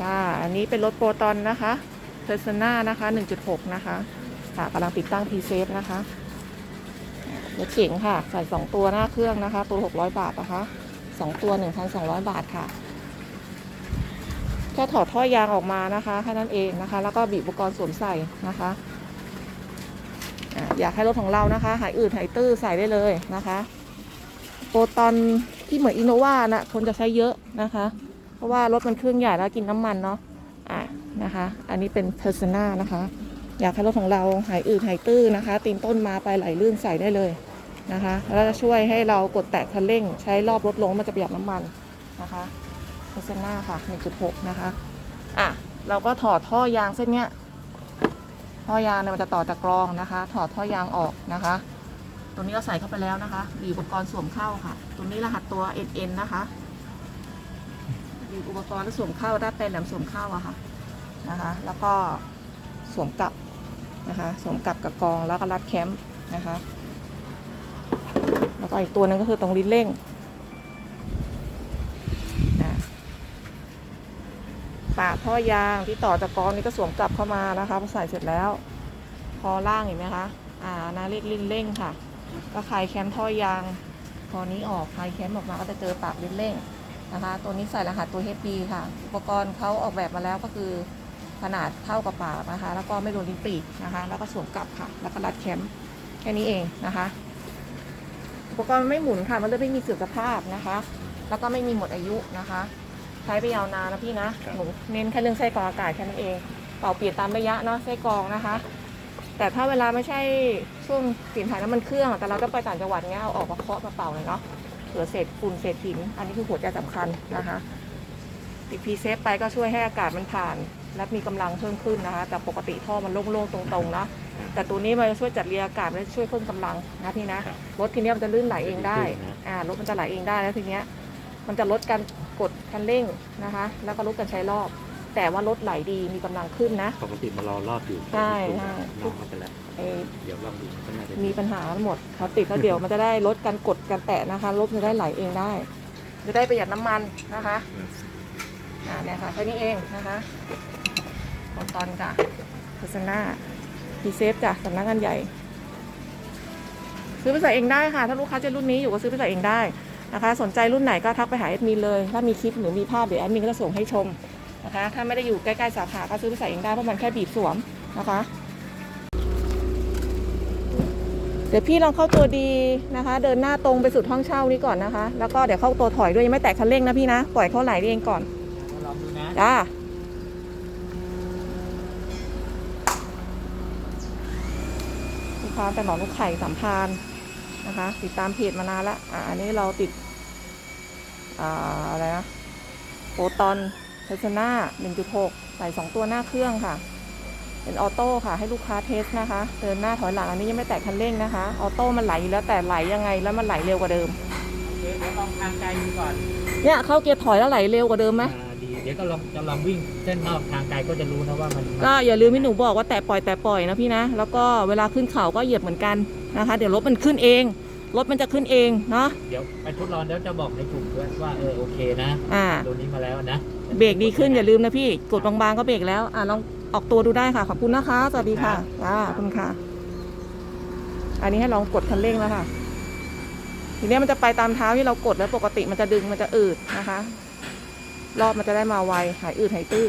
ค่ะ อันนี้เป็นรถโปรตอนนะคะเพอร์ซนานะคะ 1.6 นะคะค่ะกำลังติดตั้งพีเซฟนะคะรถเก๋งค่ะ ใส่ 2 ตัวหน้าเครื่องนะคะ ตัว 600 บาทนะคะ 2 ตัว 1,200 บาทค่ะแค่ถอดท่อยางออกมานะคะแค่นั้นเองนะคะ แล้วก็บีบอุปกรณ์สวมใส่นะคะอะอยากให้รถของเรานะคะ หายอืดหายตื้อใส่ได้เลยนะคะ โปรตอนที่เหมือนอินโนวานะคนจะใช้เยอะนะคะ เพราะว่ารถมันเครื่องใหญ่แล้วกินน้ำมันเนาะอะนะคะ อันนี้เป็นเพอร์ซนานะคะ อยากให้รถของเราหายอืดหายตื้อนะคะ ตีนต้นมาไปไหลลื่นใส่ได้เลยนะคะแล้วจะช่วยให้เรากดแตะคันเร่ง ใช้รอบรถลงมันจะประหยัดน้ำมันนะคะเพอร์ซนาค่ะ 1.6 นะคะอะเราก็ถอดท่อยางเส้นเนี้ยท่อยางเนี่ยมันจะต่อจากกรองนะคะ ถอดท่อยางออกนะคะ ตัวนี้เราใส่เข้าไปแล้วนะคะบีอุปกรณ์สวมเข้าค่ะ ตัวนี้รหัสตัว NN นะคะ บีบอุปกรณ์แล้วสวมเข้าได้เป็นแหลมสวมเข้าอะค่ะนะคะ แล้วก็สวมกลับนะคะสวมกลับกับกองแล้วก็รัดแคมป์นะคะ แล้วก็อีกตัวหนึงก็คือตรงลิ้นเร่งอะปากท่อยางที่ต่อจากกองนี้ก็สวมกลับเข้ามานะคะพอใส่เสร็จแล้ว พอล่างเห็นไหมคะอ่านาเรียกลิ้นเร่งค่ะ ก็คลายแคมท่อยาง พอนี้ออกคลายแคมออกมาก็จะเจอปากลิ้นเร่ง นะคะ ตัวนี้ใส่รหัสตัว HP ค่ะ อุปกรณ์เขาออกแบบมาแล้วก็คือขนาดเท่ากับปากนะคะ แล้วก็ไม่โดนลิ้นปีกนะคะ แล้วก็สวมกลับค่ะ แล้วก็รัดแคมแค่นี้เองนะคะ อุปกรณ์ไม่หมุนค่ะ มันเลยไม่มีเสื่อมสภาพนะคะ แล้วก็ไม่มีหมดอายุนะคะ ใช้ไปยาวนานนะพี่นะหนูเน้นแค่เรื่องไส้กรองอากาศแค่นั้นเองเป่าเปลี่ยนตามระยะเนาะไส้กรองนะคะ แต่ถ้าเวลาไม่ใช่ช่วงเปลี่ยนถ่ายน้ำมันเครื่อง แต่เราต้องไปต่างจังหวัดเงี้ยเอาออกมาเคาะมาเป่าเลยเนาะ เหลือเศษฝุ่นเศษหิน อันนี้คือหัวใจสำคัญนะคะติดพีเซฟไปก็ช่วยให้อากาศมันผ่าน และมีกำลังเพิ่มขึ้นนะคะ แต่ปกติท่อมันโล่งๆตรงๆนะแต่ตัวนี้มันจะช่วยจัดเรียงอากาศและช่วยเพิ่มกำลังนะพี่นะรถทีเนี้ยมันจะลื่นไหลเองได้อ่ารถมันจะไหลเองได้แล้วทีเนี้ยมันจะลดการกดคันเร่งนะคะ แล้วก็ลดการใช้รอบ แต่ว่ารถไหลดีมีกำลังขึ้นนะ ปกติมารอรอบอยู่ใช่ใช่ น้องเขาไปแล้วไอ้เดี๋ยวลองดูก็น่าจะมีปัญหาหมดเขาติดแล้วเดี๋ยวมันจะได้ลดการกดการแตะนะคะรถจะได้ไหลเองได้ จะได้ประหยัดน้ำมันนะคะอ่าเนี่ยค่ะแค่นี้เองนะคะของตอนจ้ะโฆษณาพีเซฟจ้ะสำนักงานใหญ่ ซื้อไปใส่เองได้ค่ะ ถ้าลูกค้าเจะรุ่นนี้อยู่ก็ซื้อไปใส่เองได้นะคะ สนใจรุ่นไหนก็ทักไปหาแอดมินเลย ถ้ามีคลิปหรือมีภาพเดี๋ยวแอดมินก็จะส่งให้ชม นะคะ ถ้าไม่ได้อยู่ใกล้ๆสาขาก็ซื้อไปใส่เองได้เพราะมันแค่บีบสวมนะคะ เดี๋ยวพี่ลองเข้าตัวดีนะคะ เดินหน้าตรงไปสุดห้องเช่านี้ก่อนนะคะ แล้วก็เดี๋ยวเข้าตัวถอยด้วยยังไม่แตะคันเร่งนะพี่นะ ปล่อยเขาไหลเองก่อนลองดูนะจ้าลูกค้าแต่หนอนลูกไข่สัมพานธ์นะคะ ติดตามเพจมานานแล้วอะอันนี้เราติด อ่า อะไรนะโปรตอน เทสนา1.6ใส่2ตัวหน้าเครื่องค่ะ เป็นออโต้ค่ะ ให้ลูกค้าเทสนะคะ เดินหน้าถอยหลังอันนี้ยังไม่แตะคันเร่งนะคะ ออโต้มันไหลอยู่แล้วแต่ไหลยังไงแล้วมันไหลเร็วกว่าเดิมโอเคเดี๋ยวลองทางไกลดูก่อนเนี่ยเข้าเกียร์ถอยแล้วไหลเร็วกว่าเดิมไหมอ่าดีเดี๋ยวก็ลองจะลองวิ่งเส้นนอกทางไกลก็จะรู้นะว่ามันก็อย่าลืมที่หนูบอกว่าแต่ปล่อยแต่ปล่อยนะพี่นะ แล้วก็เวลาขึ้นเขาก็เหยียบเหมือนกันนะคะ เดี๋ยวรถมันขึ้นเอง รถมันจะขึ้นเองเนาะเดี๋ยวไปทดลองแล้วจะบอกในกลุ่มด้วยว่าเออโอเคนะอ่า ตัวนี้มาแล้วนะเบรกดีขึ้นอย่าลืมนะพี่กดบางๆก็เบรกแล้วอ่าลองออกตัวดูได้ค่ะ ขอบคุณนะคะสวัสดีค่ะอ่าขอบคุณค่ะ อันนี้ให้ลองกดคันเร่งแล้วค่ะ ทีเนี้ยมันจะไปตามเท้าที่เรากดแล้วปกติมันจะดึงมันจะอืดนะคะ รอบมันจะได้มาไวหายอืดหายตื้อ